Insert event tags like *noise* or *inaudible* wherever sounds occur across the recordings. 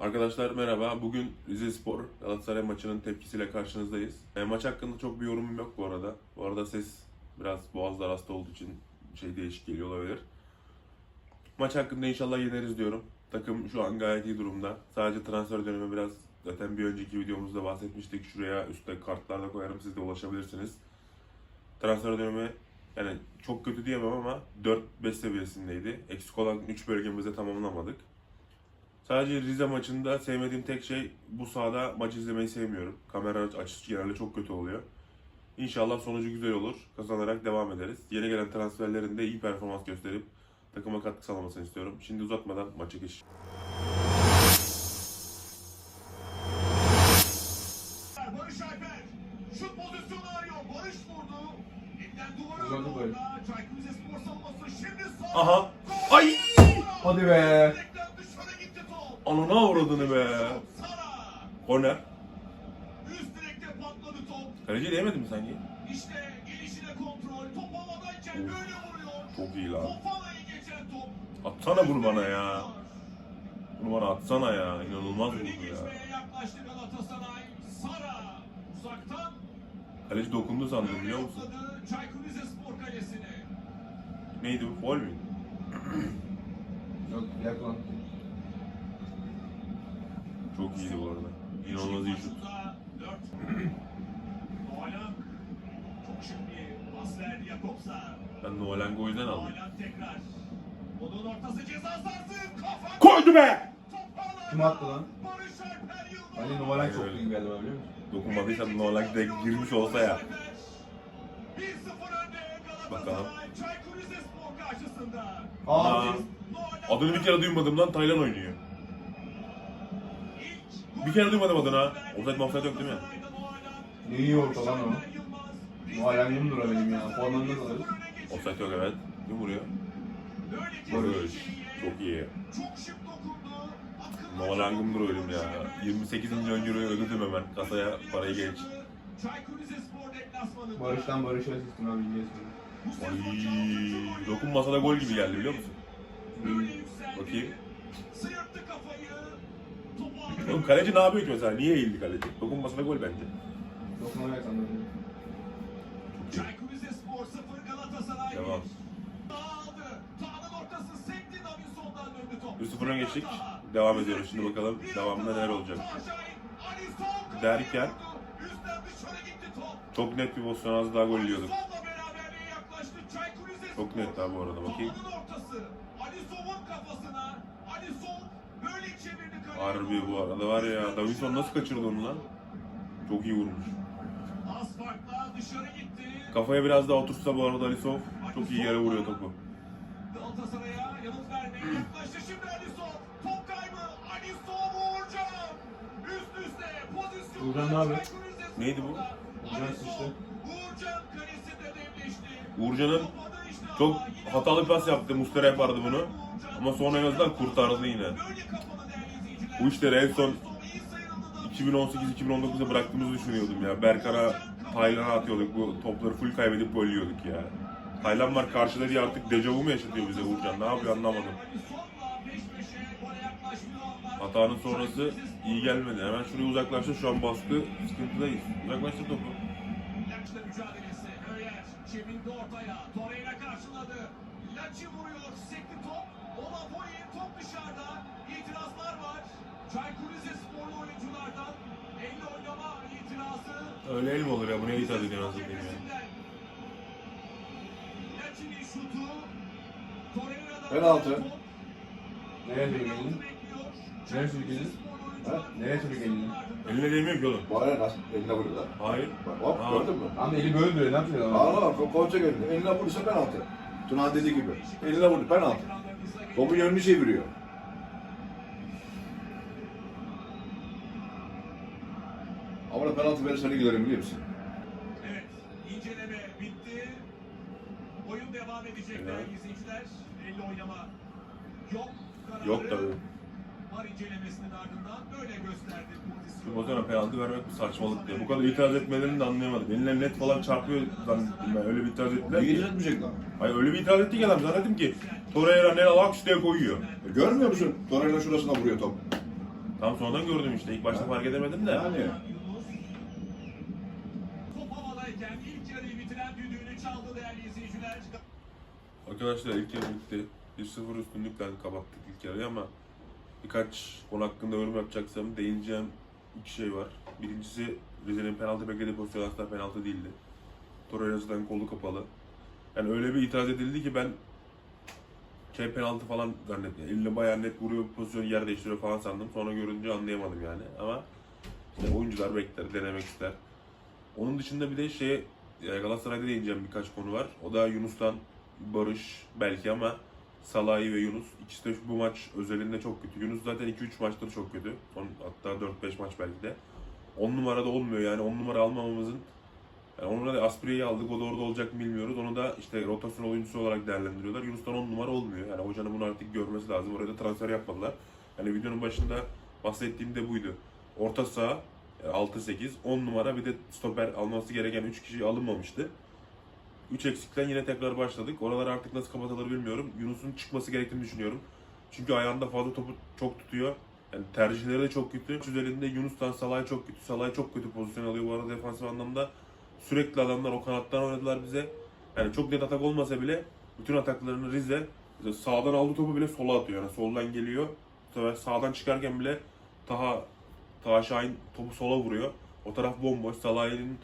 Arkadaşlar merhaba. Bugün Rize Spor Galatasaray maçının tepkisiyle karşınızdayız. E, maç hakkında çok bir yorumum yok bu arada. Bu arada ses biraz boğazlar hasta olduğu için şey değişik geliyor olabilir. Maç hakkında inşallah yeneriz diyorum. Takım şu an gayet iyi durumda. Sadece transfer dönemi biraz zaten bir önceki videomuzda bahsetmiştik. Şuraya üstte kartlar da koyarım siz de ulaşabilirsiniz. Transfer dönemi yani çok kötü diyemem ama 4-5 seviyesindeydi. Eksik olan 3 bölgemizde tamamlamadık. Sadece Rize maçında sevmediğim tek şey bu sahada maç izlemeyi sevmiyorum. Kamera açısı genelde çok kötü oluyor. İnşallah sonucu güzel olur. Kazanarak devam ederiz. Yeni gelen transferlerin de iyi performans gösterip takıma katkı sağlamasını istiyorum. Şimdi uzatmadan maça geç. Barış Alper şut pozisyonu arıyor. Barış vurdu. Elinden duvara orada. Çaykur Rizespor savunması şimdi sağ. Aha. Ay! Hadi be. Anana uğradığını be. Korner. Üst direkte patladı top. Kaleci değmedi mi sanki? İşte gelişine kontrol. Top havadayken böyle vuruyor. Çok iyi lan. Fofana'yı geçen top. Atsana bunu bana ya. Bunu bana atsana ya. İnanılmaz vurdu ya. geçmeye yaklaştı Galatasaray. Sara uzaktan Kaleci dokundu sandım biliyor musun? Çaykur Rizespor kalesine. Neydi bu? Gol müydü? Yok yak lan. Çok iyiydi bu arada. İnanılmaz iyi şut. Ben Noeleng'i o yüzden aldım. Noalan tekrar. Onun ortası ceza sahası. Kafa. Koydu be! Kim attı lan? Ali numara çok iyi geldi bana biliyor musun? Dokunmadıysam Noeleng de girmiş olsa ya. 1-0 önde Bakalım. Galatasaray. Çaykur Rizespor karşısında. Aa, Adını bir kere duymadım lan Taylan oynuyor. Bir kere duymadım adını ha. Offside muhabbet yok değil mi? Ne iyi orta lan o. Noalan Yumdura benim ya. Formanı nasıl alırız? Offside yok evet. Kim vuruyor? Barış. Çok iyi. Dokundu. Noeleng'im duruyorum ya. 28 milyon euroyu ödedim hemen. Kasaya parayı geç. Barış'tan Barış'a asistim abi Bu sezon Ay, dokunmasa da gol gibi geldi biliyor musun? Bakayım. Sıyırttı kafayı. Topu aldı. Oğlum kaleci ne yapıyor ki mesela? Niye eğildi kaleci? Dokunmasa da gol bence. Dokunmaya sanırım. Çaykur Rizespor 0 Galatasaray. Devam. Aldı. Tağının ortası sekti Davinson'dan döndü top. 1-0 öne geçtik. Devam ediyoruz. Şimdi bakalım devamında neler olacak. Derken-. Çok net bir pozisyon az daha gol yiyorduk. Alison'la beraberliğe yaklaştı Çaykur Rizespor. Çok net daha bu arada bakayım. Tağının ortası. Alison'un kafasına. Kaleye Harbi bu arada var ya. Davinson nasıl kaçırdı onu lan? Çok iyi vurmuş. Az farkla dışarı gitti. Kafaya biraz daha otursa bu arada Alisov çok iyi yere vuruyor topu. Galatasaray'a yanıt vermeye yaklaştı şimdi Alisson. Top kaybı. Alisson Uğurcan. Üst üste pozisyon. Uğurcan ne yapıyor? Neydi bu? Uğurcan sıçtı. Uğurcan kalesinde devleşti. Uğurcan'ın işte çok hatalı pas yaptı. Mustera yapardı bunu. Ama sonra en azından kurtardı yine. Bu işleri en son Alisson iyi sıyrıldı da- 2018-2019'da bıraktığımızı düşünüyordum ya. Berkan'a, Taylan'a atıyorduk. Bu topları full kaybedip gol ya. Taylan var karşıda diye artık dejavu mu yaşatıyor bize Uğurcan? Ne yapıyor anlamadım. Hatanın sonrası iyi gelmedi. Hemen şuraya uzaklaştı. Şu an baskı sıkıntıdayız. Uzaklaştır topu. Mücadelesi. Ortaya. Torreira karşıladı. Laç'i vuruyor. Sekti top. Olapoy top dışarıda. İtirazlar var. Çaykur Rizesporlu oyunculardan. Elle oynama itirazı. Öyle el mi olur ya? Bu ne itiraz ediyor nasıl diyeyim ya? Cephesinden. Laç'in şutu. Torreira'dan Penaltı. top. Penaltı elini? bekliyor. Nereye sürük elini? Ha? Nereye sürük elini? Eline değmiyor ki oğlum. Bana ne nasıl eline vuruyorlar. Hayır. Bak hop Aa. gördün mü? Tam eli böyle duruyor ne yapıyor lan? Ağla bak ko- koçak eline. Eline vurursa penaltı. Tuna dediği gibi. Eline vurdu penaltı. Topun yönünü çeviriyor. Ama da penaltı verirse ne giderim biliyor musun? Evet, inceleme bitti. Oyun devam edecek değerli izleyiciler. Elle oynama yok. Kararı Yok tabii. Var incelemesinin ardından böyle gösterdi Bu pozisyonu. pozisyona penaltı vermek bir saçmalık diye. Bu kadar itiraz etmelerini de anlayamadım. Eline net falan çarpıyor zannettim ben. Öyle bir itiraz ettiler Niye ki. etmeyecek lan? Hayır öyle bir itiraz etti ki adam. Zannettim ki Torreira ne laks diye koyuyor. E, görmüyor musun? Torreira şurasına vuruyor top. Tam sonradan gördüm işte. İlk başta fark edemedim de. Yani. Yunus. Top havadayken ilk yarıyı bitiren düdüğünü çaldı değerli izleyiciler. Arkadaşlar ilk yarı bitti. 1-0 üstünlükle kapattık ilk yarıyı ama birkaç konu hakkında yorum yapacaksam değineceğim iki şey var. Birincisi Rize'nin penaltı beklediği pozisyon aslında penaltı değildi. Torreira'dan kolu kapalı. Yani öyle bir itiraz edildi ki ben şey penaltı falan zannettim. Yani elle bayağı net vuruyor, pozisyonu yer değiştiriyor falan sandım. Sonra görünce anlayamadım yani. Ama işte oyuncular bekler, denemek ister. Onun dışında bir de şey yani Galatasaray'da değineceğim birkaç konu var. O da Yunus'tan Barış belki ama Salahi ve Yunus ikisi de bu maç özelinde çok kötü. Yunus zaten 2-3 maçları çok kötü. Son, hatta 4-5 maç belki de. 10 numarada olmuyor yani 10 numara almamamızın yani onu da Aspri'yi aldık. O da orada olacak mı bilmiyoruz. Onu da işte rotasyon oyuncusu olarak değerlendiriyorlar. Yunus'tan 10 numara olmuyor. Yani hocanın bunu artık görmesi lazım. Oraya da transfer yapmadılar. Yani videonun başında bahsettiğim de buydu. Orta saha e, 6-8, 10 numara bir de stoper alması gereken 3 kişi alınmamıştı. 3 eksikten yine tekrar başladık. Oraları artık nasıl kapatılır bilmiyorum. Yunus'un çıkması gerektiğini düşünüyorum. Çünkü ayağında fazla topu çok tutuyor. Yani tercihleri de çok kötü. Üzerinde Yunus'tan Salah'ı çok kötü. Salah'ı çok kötü pozisyon alıyor bu arada defansif anlamda. Sürekli adamlar o kanattan oynadılar bize. Yani çok net atak olmasa bile bütün ataklarını Rize sağdan aldığı topu bile sola atıyor. Yani soldan geliyor. Bu sağdan çıkarken bile Taha, Taha Şahin topu sola vuruyor. O taraf bomboş. Salah'ın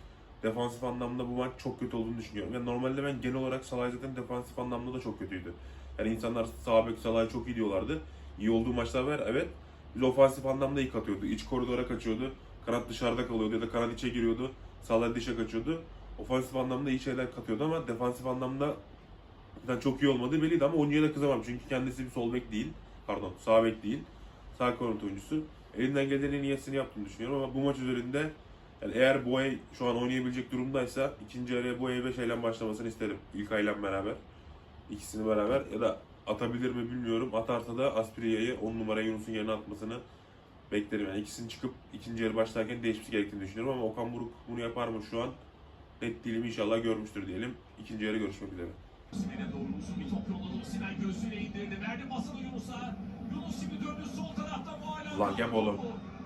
defansif anlamda bu maç çok kötü olduğunu düşünüyorum. Yani normalde ben genel olarak Salah zaten defansif anlamda da çok kötüydü. Yani insanlar sağ bek Salah'ı çok iyi diyorlardı. İyi olduğu maçlar var evet. Biz ofansif anlamda iyi katıyordu. İç koridora kaçıyordu. Kanat dışarıda kalıyordu ya da kanat içe giriyordu. Salah dışa kaçıyordu. Ofansif anlamda iyi şeyler katıyordu ama defansif anlamda zaten çok iyi olmadığı belliydi ama oyuncuya da kızamam. Çünkü kendisi bir sol bek değil. Pardon sağ bek değil. Sağ kanat oyuncusu. Elinden gelenin en iyisini yaptığını düşünüyorum ama bu maç üzerinde yani eğer Boye şu an oynayabilecek durumdaysa ikinci yarıya Boye ve şeyle başlamasını isterim. İlkay'la beraber. İkisini beraber ya da atabilir mi bilmiyorum. Atarsa da Aspriya'yı 10 numara Yunus'un yerine atmasını beklerim. Yani ikisinin çıkıp ikinci yarı başlarken değişmesi gerektiğini düşünüyorum ama Okan Buruk bunu yapar mı şu an? Net değilim inşallah görmüştür diyelim. İkinci yarı görüşmek üzere. Simen'e doğru uzun bir top yolladı. Simen göğsüyle indirdi. Verdi pasını Yunus'a. Yunus şimdi döndü sol tarafta. Lan yap oğlum.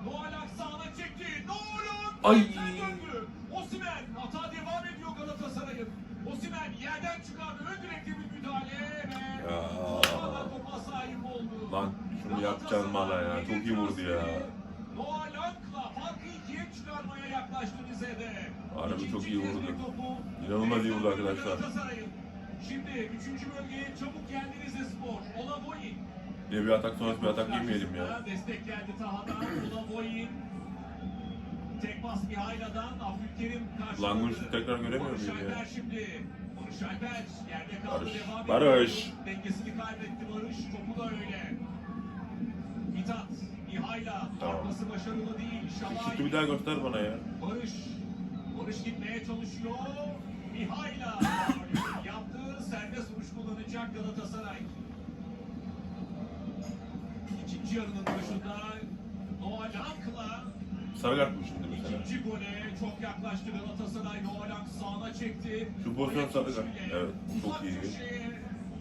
Mualak sağına çekti. Mualak. Ay. döndü. Osimhen hata devam ediyor Galatasaray'ın. Osimhen yerden çıkardı. Ön direkte bir müdahale ve Ya. Topa sahip oldu. Lan şunu yapacaksın bana ya. Çok iyi vurdu ya. Mualak'la farkı ikiye çıkarmaya yaklaştı Rize'de. Harbi çok iyi vurdu. İnanılmaz iyi vurdu arkadaşlar. Şimdi üçüncü bölgeye çabuk geldi Rizespor. Olavoyin. Yine bir atak sonrası bir atak yemeyelim ya. Destek geldi Taha'dan. Olavoyin. Tek pas Mihaila'dan. Abdülkerim karşıladı. Langun şutu tekrar göremiyor Barış muyum ya? Alper şimdi. Barış Alper yerde kaldı. Barış. Devam Barış. ediyor. Dengesini kaybetti Barış. Topu da öyle. Mithat. Mihaila. Tamam. Arkası başarılı değil. Şalay. Şutu bir daha göster bana ya. Barış. Barış gitmeye çalışıyor. Mihayla *coughs* yaptığı serbest vuruş kullanacak Galatasaray. İkinci yarının başında Noah Lank'la Sarı kart mı şimdi mesela? ikinci gole çok yaklaştı Galatasaray. Noah Lank sağına çekti. Şu pozisyon sarı kart. Evet, çok iyi.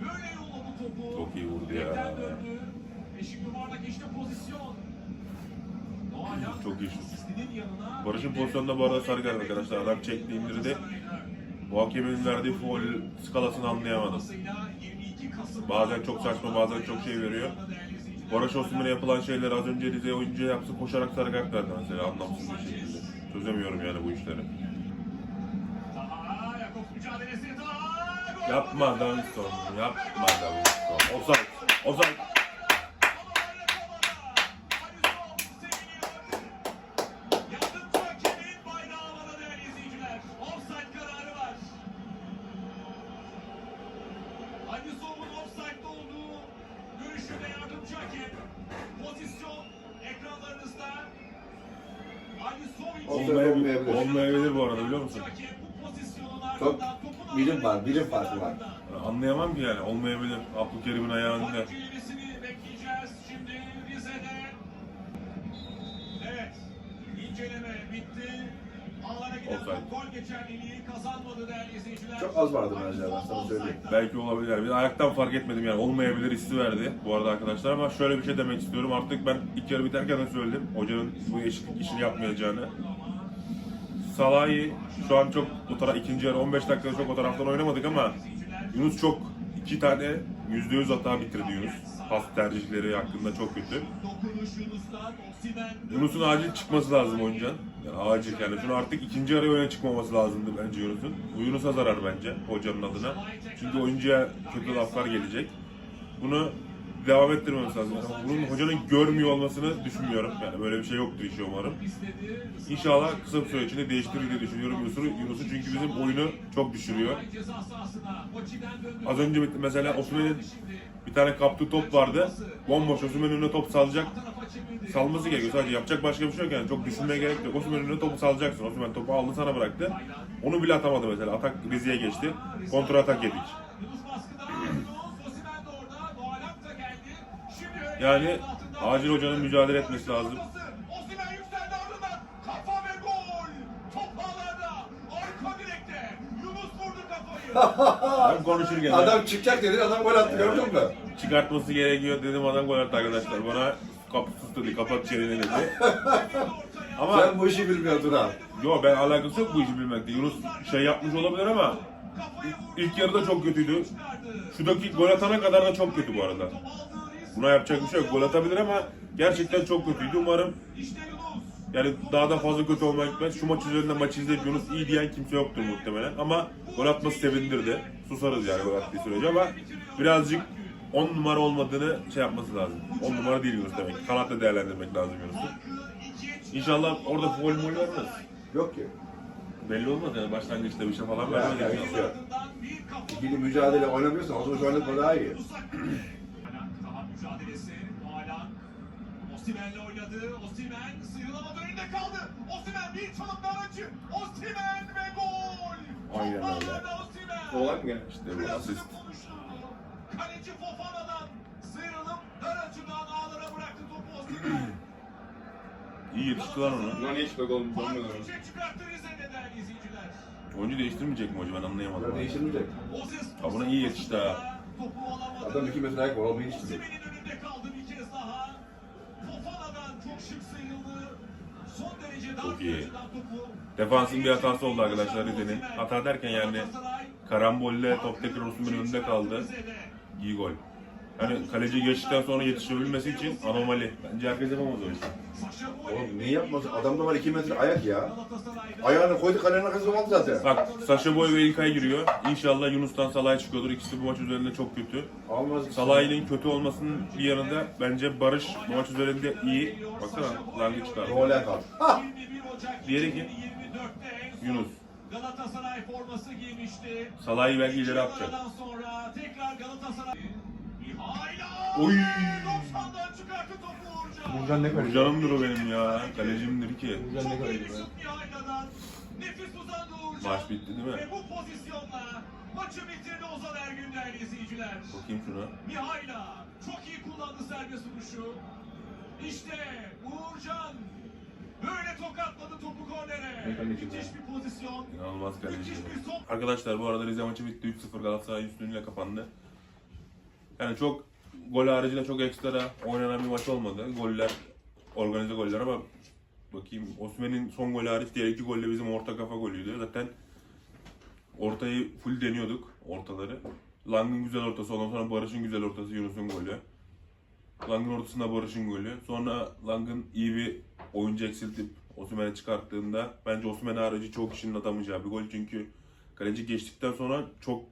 Böyle yolladı topu. Çok iyi vurdu ya. Beşik yuvarlak işte pozisyon. Noah Lank Çok iyi şut. Barış'ın pozisyonunda bu arada sarı kart arkadaşlar. Adam çekti indirdi. Bu hakemin verdiği foul skalasını anlayamadım. Bazen çok saçma, bazen çok şey veriyor. Barış Osman'a yapılan şeyler az önce Rize oyuncuya yaptı koşarak sarı verdi mesela anlamsız bir şekilde. Çözemiyorum yani bu işleri. Yapma Davinson, yapma Davinson. Offside, offside. Pozisyon ekranlarınızda. Olmayabilir, olmayabilir bu arada biliyor musun? Çok birim var, birim farkı var. Anlayamam ki yani olmayabilir. Abdülkerim'in ayağında. Fark ilerisini bekleyeceğiz şimdi Rize'de. Evet, inceleme bitti. Ağlara giden Offside. Çok az vardı bence ben sana söyleyeyim. Belki olabilir. Bir ayaktan fark etmedim yani. Olmayabilir hissi verdi bu arada arkadaşlar ama şöyle bir şey demek istiyorum. Artık ben ilk yarı biterken de söyledim. Hocanın bu eşitlik işini yapmayacağını. Salah'ı şu an çok o taraf ikinci yarı 15 dakikada çok o taraftan oynamadık ama Yunus çok iki tane %100 hata bitirdi Yunus. Pas tercihleri hakkında çok kötü. Yunus'un acil çıkması lazım oyuncan. Yani acil yani. Şunu artık ikinci yarı öne çıkmaması lazımdı bence Yunus'un. Bu Yunus'a zarar bence hocanın adına. Çünkü oyuncuya kötü laflar gelecek. Bunu devam ettirmemiz lazım. Yani bunun hocanın görmüyor olmasını düşünmüyorum. Yani böyle bir şey yoktur işi umarım. İnşallah kısa bir süre içinde değiştirir diye düşünüyorum Yunus'u. Yunus'u çünkü bizim oyunu çok düşürüyor. Az önce mesela Osman'ın bir tane kaptığı top vardı. Bomboş Osman'ın önüne top salacak. Salması gerekiyor. Sadece yapacak başka bir şey yok yani. Çok düşünmeye gerek yok. Osman önüne topu salacaksın. Osman topu aldı sana bıraktı. Onu bile atamadı mesela. Atak Rize'ye geçti. Kontra atak yedik. Osimhen Yani acil hocanın mücadele etmesi lazım. Osimhen yükseldi ardından. Kafa ve gol. Top ağlarda. Arka direkte. Yunus vurdu kafayı. Ben konuşurken Adam çıkacak dedi adam gol attı gördün mü? çıkartması gerekiyor dedim adam gol attı arkadaşlar. Bana kapı dedi. Kapat çeneni dedi. *laughs* Ama Sen bu işi bilmiyordun ha. yo ben alakası yok bu işi bilmekte. Yunus şey yapmış olabilir ama ilk yarıda çok kötüydü. Şu dakika gol atana kadar da çok kötü bu arada. Buna yapacak bir şey yok. Gol atabilir ama gerçekten çok kötüydü. Umarım. Yani daha da fazla kötü olmak gitmez. Şu maç üzerinde maçı izleyip Yunus iyi diyen kimse yoktur muhtemelen. Ama gol atması sevindirdi. Susarız yani gol attığı sürece ama birazcık 10 numara olmadığını şey yapması lazım. 10 numara değil Yunus demek. Kanatta değerlendirmek lazım Yunus'u. İnşallah orada gol mol vermez. Yok ki. Belli olmaz yani başlangıçta bir şey falan vermez. Ya, ya, inşallah. hiç yok. Ardından bir kafa İkili mücadele oynamıyorsan o zaman şu anda daha iyi. *clears throat* Daha mücadelesi. Haaland. Osimhen'le oynadı. Osimhen sıyrılamadı önünde kaldı. Osimhen bir çalım daha açı. Osimhen ve gol. Aynen öyle. Gene? İşte bu Klasını asist. konuşturdu. Kaleci Fofana'dan sıyrılıp dar açıdan ağlara bıraktı topu Osimhen. *clears throat* İyi yetişti lan onu. Ulan hiç bak oğlum Farklı sanmıyorum. bir şey çıkarttı Rize'de değerli izleyiciler. Oyuncu değiştirmeyecek mi hoca ben anlayamadım. Bunlar değiştirmeyecek. Ha, buna iyi yetişti ha. Adam 2 metre ayak var olmayı hiç bilmiyor. Çok iyi. Defansın bir hatası oldu arkadaşlar Rize'nin. Hata derken yani karambolle top tekrar Osman'ın önünde kaldı. İyi gol. Yani kaleci geçtikten sonra yetişebilmesi için anomali. Bence herkes yapamaz o işi. Oğlum niye yapmasın? Adamda var 2 metre ayak ya. Ayağını koydu kalenin arkasına aldı zaten. Bak Saşa Boy ve İlkay giriyor. İnşallah Yunus'tan Salah'a çıkıyordur. İkisi bu maç üzerinde çok kötü. Almaz. Salah'ın kötü olmasının bir yanında bence Barış bu maç üzerinde iyi. Baksana Lang'ı çıkardı. Gole kaldı. Ha! 21 Ocak Diğeri kim? 2024'te en son Yunus. Galatasaray forması giymişti. Salah'ı belki ileri atacak. Sonra tekrar Galatasaray. Oy! 90'dan çıkarttı topu Uğurcan. Burcan ne kaleci? Canımdır o benim ya. Kalecimdir ki. Burcan ne Çok iyi kaleci bir be? şut Mihaila'dan. Nefis uzandı Uğurcan. Maç bitti değil mi? Ve bu pozisyonla maçı bitirdi Ozan Ergün değerli izleyiciler. Bakayım şuna. Mihayla çok iyi kullandı serbest vuruşu. İşte Uğurcan böyle tokatladı topu kornere. Müthiş bir pozisyon. İnanılmaz kaleci. Müthiş bir top. Arkadaşlar bu arada Rize maçı bitti. 3-0 Galatasaray üstünlüğüyle kapandı. Yani çok gol haricinde çok ekstra oynanan bir maç olmadı. Goller, organize goller ama bakayım Osman'ın son golü hariç diğer iki golle bizim orta kafa golüydü. Zaten ortayı full deniyorduk ortaları. Lang'ın güzel ortası ondan sonra Barış'ın güzel ortası Yunus'un golü. Lang'ın ortasında Barış'ın golü. Sonra Lang'ın iyi bir oyuncu eksiltip Osimhen'e çıkarttığında bence Osimhen harici çok kişinin atamayacağı bir gol çünkü kaleci geçtikten sonra çok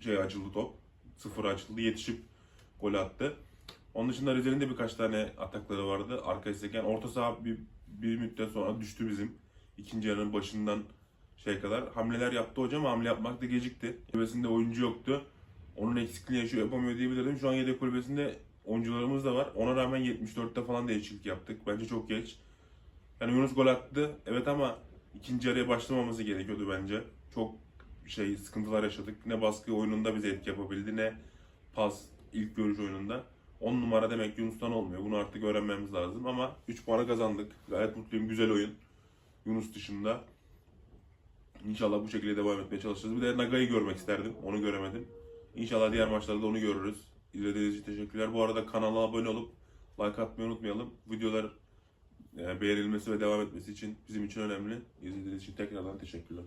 şey açıldı top. Sıfır açıldı yetişip gol attı. Onun dışında Rize'nin de birkaç tane atakları vardı. Arka isteken orta saha bir, bir müddet sonra düştü bizim. İkinci yarının başından şey kadar. Hamleler yaptı hocam hamle yapmakta gecikti. Kulübesinde oyuncu yoktu. Onun eksikliğini yaşıyor yapamıyor diyebilirdim. Şu an yedek kulübesinde oyuncularımız da var. Ona rağmen 74'te falan değişiklik yaptık. Bence çok geç. Yani Yunus gol attı. Evet ama ikinci yarıya başlamaması gerekiyordu bence. Çok şey sıkıntılar yaşadık. Ne baskı oyununda bize etki yapabildi ne pas ilk görüş oyununda. 10 numara demek Yunus'tan olmuyor. Bunu artık öğrenmemiz lazım ama 3 puanı kazandık. Gayet mutluyum. Güzel oyun. Yunus dışında. İnşallah bu şekilde devam etmeye çalışacağız. Bir de Naga'yı görmek isterdim. Onu göremedim. İnşallah diğer maçlarda onu görürüz. İzlediğiniz için teşekkürler. Bu arada kanala abone olup like atmayı unutmayalım. Videolar e, beğenilmesi ve devam etmesi için bizim için önemli. İzlediğiniz için tekrardan teşekkürler.